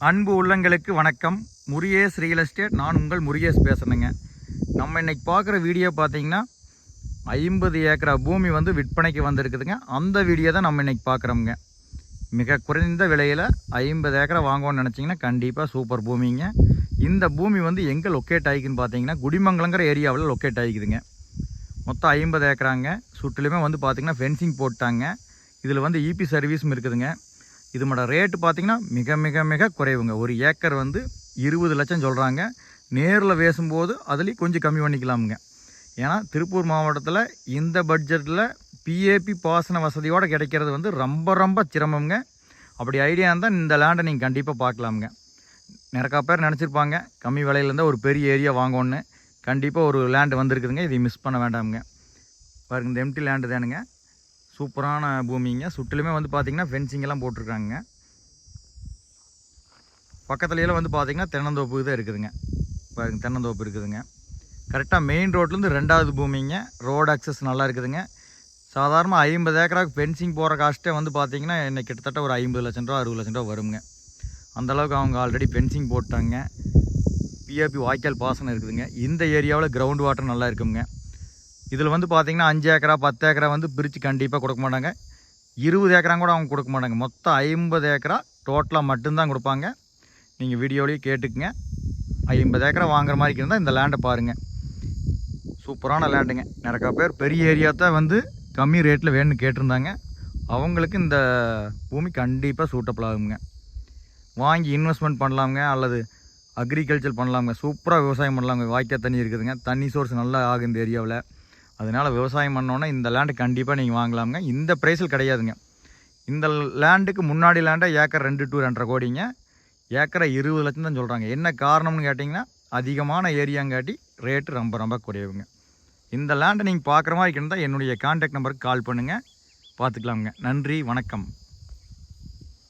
அன்பு உள்ளங்களுக்கு வணக்கம். முருகேஸ் ரியல் எஸ்டேட் நான் உங்கள் முருகேஷ் பேசுகிறேங்க நம்ம இன்னைக்கு பார்க்குற வீடியோ பார்த்தீங்கன்னா ஐம்பது ஏக்கரா பூமி வந்து விற்பனைக்கு வந்திருக்குதுங்க. அந்த வீடியோ தான் நம்ம இன்றைக்கி பார்க்குறோமுங்க. மிக குறைந்த விலையில் ஐம்பது ஏக்கரா வாங்குவோம்னு நினச்சிங்கன்னா கண்டிப்பாக சூப்பர் பூமிங்க. இந்த பூமி வந்து எங்கே லொக்கேட் ஆகிக்குன்னு பார்த்தீங்கன்னா குடிமங்கலங்கிற ஏரியாவில் லொக்கேட் ஆகிக்குதுங்க. மொத்தம் ஐம்பது ஏக்கராங்க. சுற்றிலுமே வந்து பார்த்திங்கன்னா ஃபென்சிங் போட்டாங்க. இதில் வந்து இபி சர்வீஸும் இருக்குதுங்க. இதோட ரேட்டு பார்த்திங்கன்னா மிக மிக மிக குறைவுங்க. ஒரு ஏக்கர் வந்து இருபது லட்சம் சொல்கிறாங்க நேரில் பேசும்போது அதுலேயும் கொஞ்சம் கம்மி பண்ணிக்கலாமுங்க. ஏன்னா திருப்பூர் மாவட்டத்தில் இந்த பட்ஜெட்டில் பிஏபி பாசன வசதியோடு கிடைக்கிறது வந்து ரொம்ப ரொம்ப சிரமங்க அப்படி ஐடியா இருந்தால் இந்த லேண்டை நீங்கள் கண்டிப்பாக பார்க்கலாமுங்க நிறையா பேர் நினச்சிருப்பாங்க கம்மி விலையில ஒரு பெரிய ஏரியா வாங்கணுன்னு கண்டிப்பாக ஒரு லேண்டு வந்திருக்குதுங்க. இதை மிஸ் பண்ண வேண்டாமுங்க. பாருங்க இந்த எம்டி லேண்டு தானுங்க. சூப்பரான பூமிங்க. சுற்றிலுமே வந்து பார்த்திங்கன்னா ஃபென்சிங்கெல்லாம் போட்டிருக்காங்க. பக்கத்துலையெல்லாம் வந்து பார்த்திங்கன்னா தென்னந்தோப்பு தான் இருக்குதுங்க. பாருங்க தென்னந்தோப்பு இருக்குதுங்க. கரெக்டாக மெயின் ரோட்லேருந்து ரெண்டாவது பூமிங்க. ரோடு அக்சஸ் நல்லா இருக்குதுங்க. சாதாரண ஐம்பது ஏக்கராவுக்கு ஃபென்சிங் போகிற காஸ்ட்டே வந்து பார்த்திங்கன்னா என்னை கிட்டத்தட்ட ஒரு ஐம்பது லட்சம் ரூபா அறுபது லட்சம் ரூபா வருங்க. அந்தளவுக்கு அவங்க ஆல்ரெடி ஃபென்சிங் போட்டாங்க. பிஏபி வாய்க்கால் பாசனம் இருக்குதுங்க. இந்த ஏரியாவில் கிரவுண்ட் வாட்டர் நல்லா இருக்குங்க. இதில் வந்து பார்த்தீங்கன்னா அஞ்சு ஏக்கரா பத்து ஏக்கரா வந்து பிரித்து கண்டிப்பாக கொடுக்க மாட்டாங்க. இருபது ஏக்கரா கூட அவங்க கொடுக்க மாட்டாங்க. மொத்தம் ஐம்பது ஏக்கரா டோட்டலாக மட்டும்தான் கொடுப்பாங்க. நீங்கள் வீடியோலேயே கேட்டுக்குங்க. ஐம்பது ஏக்கரா வாங்குற மாதிரி இருந்தால் இந்த லேண்டை பாருங்கள் சூப்பரான லேண்டுங்க நிறையா பேர் பெரிய ஏரியா தான் வந்து கம்மி ரேட்டில் வேணும்னு கேட்டிருந்தாங்க. அவங்களுக்கு இந்த பூமி கண்டிப்பாக சூட்டபிள் ஆகுங்க. வாங்கி இன்வெஸ்ட்மெண்ட் பண்ணலாமுங்க. அல்லது அக்ரிகல்ச்சர் பண்ணலாமுங்க. சூப்பராக விவசாயம் பண்ணலாமுங்க. வாய்க்கால் தண்ணி இருக்குதுங்க. தண்ணி சோர்ஸ் நல்லா ஆகும் இந்த ஏரியாவில் அதனால் விவசாயம் பண்ணோன்னா இந்த லேண்டு கண்டிப்பாக நீங்கள் வாங்கலாமுங்க. இந்த ப்ரைஸில் கிடையாதுங்க. இந்த லேண்டுக்கு முன்னாடி லேண்டை ஏக்கர் ரெண்டு டூ ரெண்டரை கோடிங்க. ஏக்கரை இருபது லட்சம் தான் சொல்கிறாங்க என்ன காரணம்னு கேட்டிங்கன்னா அதிகமான ஏரியாங்காட்டி ரேட்டு ரொம்ப ரொம்ப குறைவுங்க. இந்த லேண்டை நீங்கள் பார்க்குற மாதிரி இருந்தால் என்னுடைய கான்டாக்ட் நம்பருக்கு கால் பண்ணுங்கள் பார்த்துக்கலாமுங்க நன்றி வணக்கம்.